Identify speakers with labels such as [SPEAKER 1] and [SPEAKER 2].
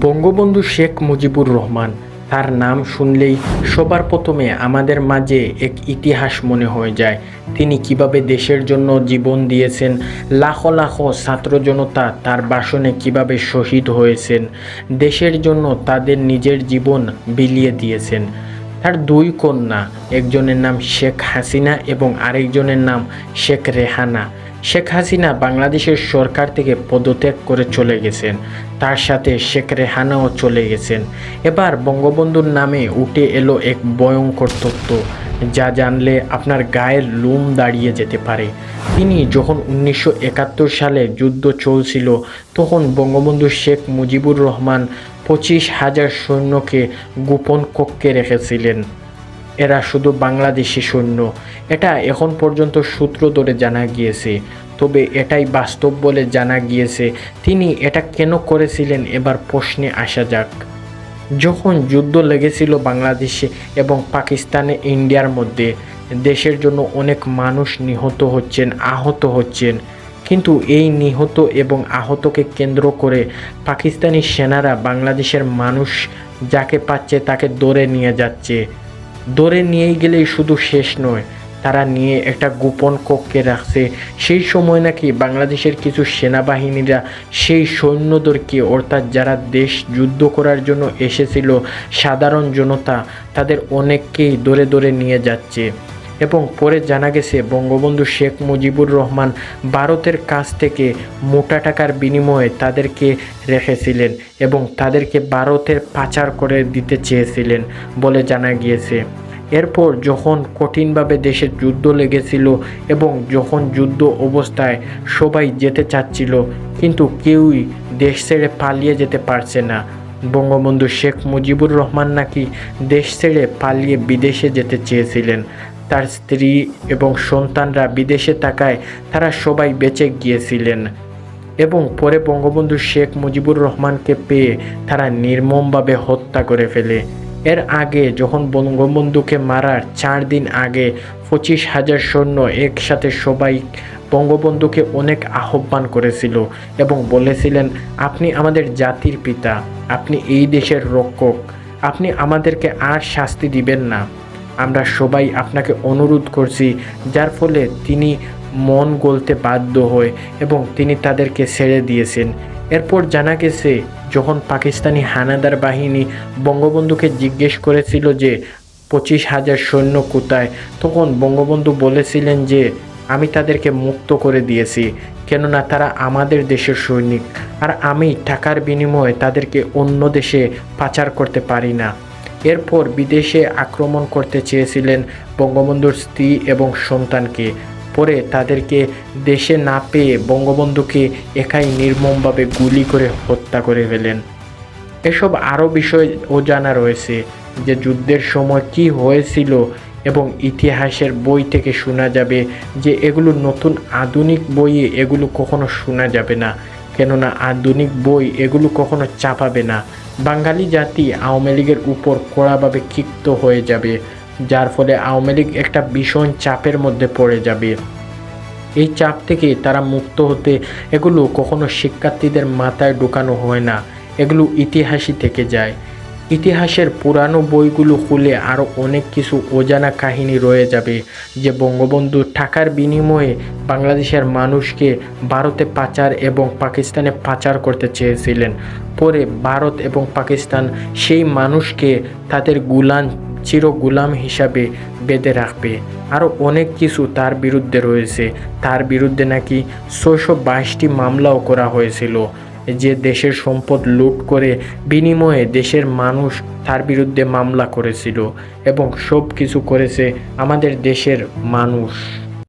[SPEAKER 1] বঙ্গবন্ধু শেখ মুজিবুর রহমান, তার নাম শুনলেই সবার প্রথমে আমাদের মাঝে এক ইতিহাস মনে হয়ে যায়। তিনি কীভাবে দেশের জন্য জীবন দিয়েছেন, লাখো লাখো ছাত্র জনতা তার বাসনে কীভাবে শহীদ হয়েছেন, দেশের জন্য তাদের নিজের জীবন বিলিয়ে দিয়েছেন। তার দুই কন্যা, একজনের নাম শেখ হাসিনা এবং আরেকজনের নাম শেখ রেহানা। শেখ হাসিনা বাংলাদেশের সরকার থেকে পদত্যাগ করে চলে গেছেন। তার সাথে শেখ রেহানাও চলে গেছেন। এবার বঙ্গবন্ধুর নামে উঠে এলো এক ভয়ঙ্কর তত্ত্ব যা জানলে আপনার গায়ের লোম দাঁড়িয়ে যেতে পারে। তিনি যখন উনিশশো একাত্তর সালে যুদ্ধ চলছিল, তখন বঙ্গবন্ধু শেখ মুজিবুর রহমান পঁচিশ হাজার সৈন্যকে গোপন কক্ষে রেখেছিলেন। এরা শুধু বাংলাদেশি সৈন্য। এটা এখন পর্যন্ত সূত্র ধরে জানা গিয়েছে। তবে এটাই বাস্তব বলে জানা গিয়েছে। তিনি এটা কেন করেছিলেন এবার প্রশ্নে আসা যাক। যখন যুদ্ধ লেগেছিল বাংলাদেশে এবং পাকিস্তানে ইন্ডিয়ার মধ্যে, দেশের জন্য অনেক মানুষ নিহত হচ্ছেন, আহত হচ্ছেন। কিন্তু এই নিহত এবং আহতকে কেন্দ্র করে পাকিস্তানি সেনারা বাংলাদেশের মানুষ যাকে পাচ্ছে তাকে দৌড়ে নিয়ে যাচ্ছে। দৌড়ে নিয়ে গেলেই শুধু শেষ নয়, তারা নিয়ে একটা গোপন কক্ষে রাখছে। সেই সময় নাকি বাংলাদেশের কিছু সেনাবাহিনীরা সেই সৈন্যদেরকে, অর্থাৎ যারা দেশ যুদ্ধ করার জন্য এসেছিল, সাধারণ জনতা, তাদের অনেককেই দরে দরে নিয়ে যাচ্ছে। এবং পরে জানা গেছে, বঙ্গবন্ধু শেখ মুজিবুর রহমান ভারতের কাছ থেকে মোটা টাকার বিনিময়ে তাদেরকে রেখেছিলেন এবং তাদেরকে ভারতের পাচার করে দিতে চেয়েছিলেন বলে জানা গিয়েছে। এরপর যখন কঠিনভাবে দেশে যুদ্ধ লেগেছিল এবং যখন যুদ্ধ অবস্থায় সবাই যেতে চাচ্ছিল, কিন্তু কেউই দেশ ছেড়ে পালিয়ে যেতে পারছে না। বঙ্গবন্ধু শেখ মুজিবুর রহমান নাকি দেশ ছেড়ে পালিয়ে বিদেশে যেতে চেয়েছিলেন? তার স্ত্রী এবং সন্তানরা বিদেশে থাকায় তারা সবাই বেঁচে গিয়েছিলেন এবং পরে বঙ্গবন্ধু শেখ মুজিবুর রহমানকে পেয়ে তারা নির্মমভাবে হত্যা করে ফেলে। এর আগে যখন বঙ্গবন্ধুকে মারার চার দিন আগে পঁচিশ হাজার সৈন্য একসাথে সবাই বঙ্গবন্ধুকে অনেক আহ্বান করেছিল এবং বলেছিলেন, আপনি আমাদের জাতির পিতা, আপনি এই দেশের রক্ষক, আপনি আমাদেরকে আর শাস্তি দিবেন না। আমরা সবাই আপনাকে অনুরোধ করছি, যার ফলে তিনি মন গলতে বাধ্য হয় এবং তিনি তাদেরকে ছেড়ে দিয়েছেন। এরপর জানা গেছে, যখন পাকিস্তানি হানাদার বাহিনী বঙ্গবন্ধুকে জিজ্ঞেস করেছিল যে, পঁচিশ হাজার সৈন্য কোথায়? তখন বঙ্গবন্ধু বলেছিলেন যে, আমি তাদেরকে মুক্ত করে দিয়েছি, কেননা তারা আমাদের দেশের সৈনিক, আর আমি টাকার বিনিময়ে তাদেরকে অন্য দেশে পাচার করতে পারি না। এরপর বিদেশে আক্রমণ করতে চেয়েছিলেন বঙ্গবন্ধুর স্ত্রী এবং সন্তানকে। পরে তাদেরকে দেশে না পেয়ে বঙ্গবন্ধুকে একাই নির্মমভাবে গুলি করে হত্যা করে ফেলেন। এসব আরও বিষয় ও জানা রয়েছে যে যুদ্ধের সময় কি হয়েছিল এবং ইতিহাসের বই থেকে শোনা যাবে যে এগুলো নতুন আধুনিক বইয়ে এগুলো কখনো শোনা যাবে না, কেননা আধুনিক বই এগুলো কখনো চাপাবে না। বাঙালি জাতি আওয়ামী লীগের উপর কড়াভাবে ক্ষিপ্ত হয়ে যাবে, যার ফলে আওয়ামী লীগ একটা ভীষণ চাপের মধ্যে পড়ে যাবে। এই চাপ থেকে তারা মুক্ত হতে এগুলো কখনো শিক্ষার্থীদের মাথায় ঢোকানো হয় না, এগুলো ইতিহাসই থেকে যায়। ইতিহাসের পুরানো বইগুলো খুলে আরও অনেক কিছু অজানা কাহিনী রয়ে যাবে, যে বঙ্গবন্ধু টাকার বিনিময়ে বাংলাদেশের মানুষকে ভারতে পাচার এবং পাকিস্তানে পাচার করতে চেয়েছিলেন। পরে ভারত এবং পাকিস্তান সেই মানুষকে তাদের গুলান চির গুলাম হিসাবে বেঁধে রাখবে। আরও অনেক কিছু তার বিরুদ্ধে রয়েছে। তার বিরুদ্ধে নাকি ছয়শো বাইশটি মামলাও করা হয়েছিল। যে দেশের সম্পদ লুট করে বিনিময়ে দেশের মানুষ তার বিরুদ্ধে মামলা করেছিল এবং সব কিছু করেছে আমাদের দেশের মানুষ।